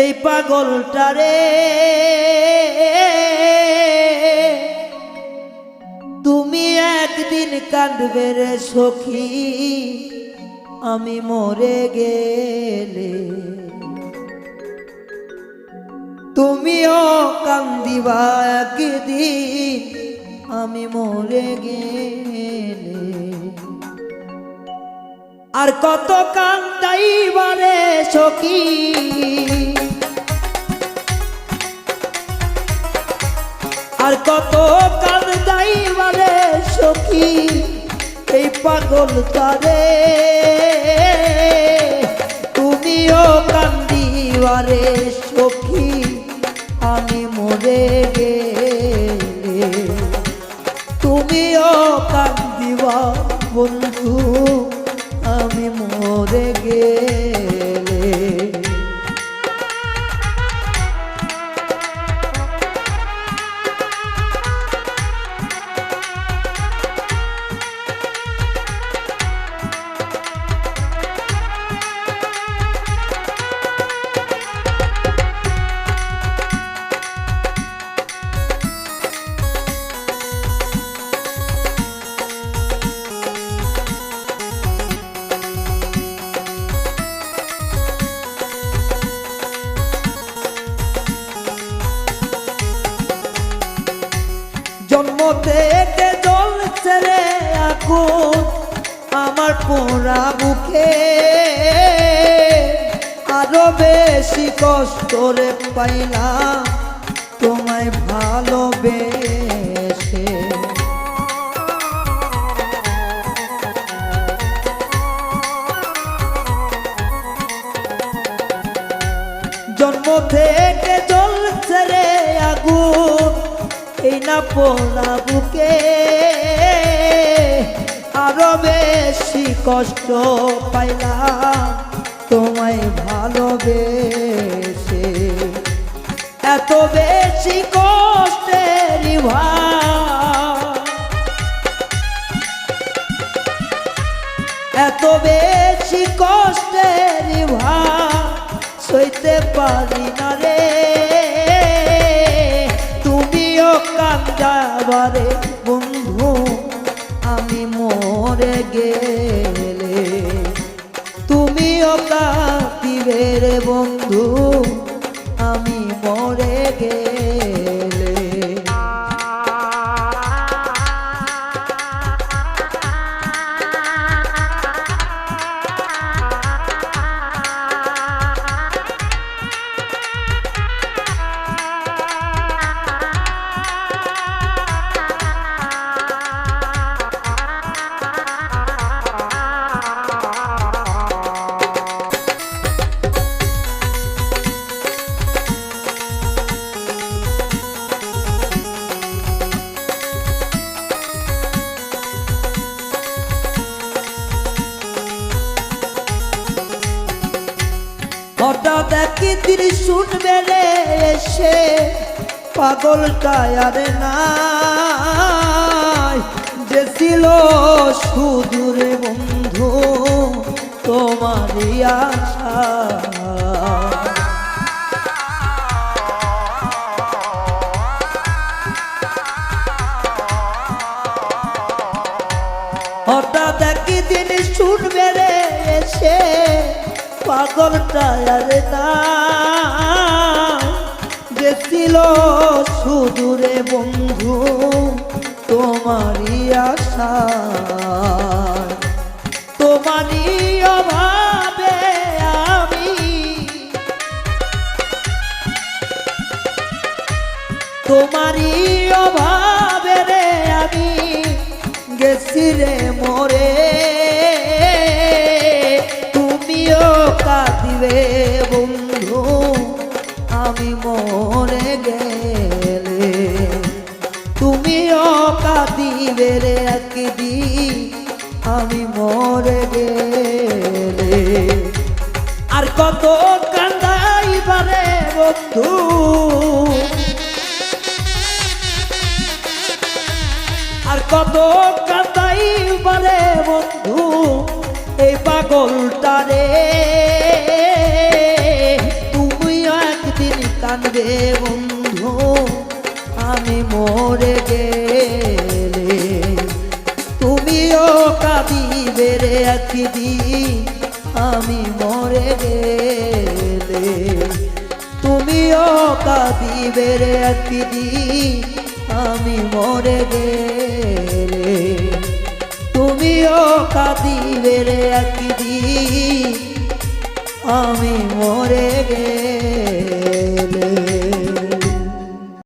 এই পাগলটারে তুমি একদিন কাঁদবে রে সখী, আমি মরে গেলে। তুমিও কান্দিবা একদিন, আমি মরে গেলে। আর কত কান্দাইবারে সখী? আর কত কান্দাইবারে সখী? এই পাগল তারে, তুমিও কান্দিবারে সখী। আমি মরে গেলে তুমিও কান্দিবা বন্ধু। আমি মরে গেলে ছেড়ে আগুন আমার পোড়া বুকে। আরও বেশি কষ্ট রে পাইলাম তোমায় ভালোবেসে। জন্ম থেকে জ্বলছে রে আগুন, এই না পোড়া বুকে। আরও বেশি কষ্ট পাইলাম। তোমায় ভালোবেসে। এত বেশি কষ্টের এত বেশি কষ্টের সইতে পারি না রে। তুমিও কান্দাবারে। গেলে তুমিও কাঁদিবে রে বন্ধু আমি মরে গেলে হঠাৎ একদিন শুনবে রে এসে পাগলটা নাই। যে ছিল সুদূরে বন্ধু তোমারই আশা। পাগলটা আর যে সুদূরে বন্ধু, তোমারই আশা তোমারই অভাবে আমি তোমারই অভাবে রে আমি গেছি রে মরে। কাঁদিবে বন্ধু, আমি মরে গেলে তুমিও কাঁদিবে রে একদিন আমি মরে গেলে। আর কত কান্দাইবারে বন্ধু। আর কত কান্দাই বারে বন্ধু, এই পাগলটা একদিন কানবে বন্ধু, আমি মরে গেলে তুমিও কাঁদিবে রে একদিন, আমি মরে গেলে তুমিও কাঁদিবে রে একদিন, আমি মরে গেলে তুমিও কাঁদিবে রে একদিন, আমি মরে গেলে।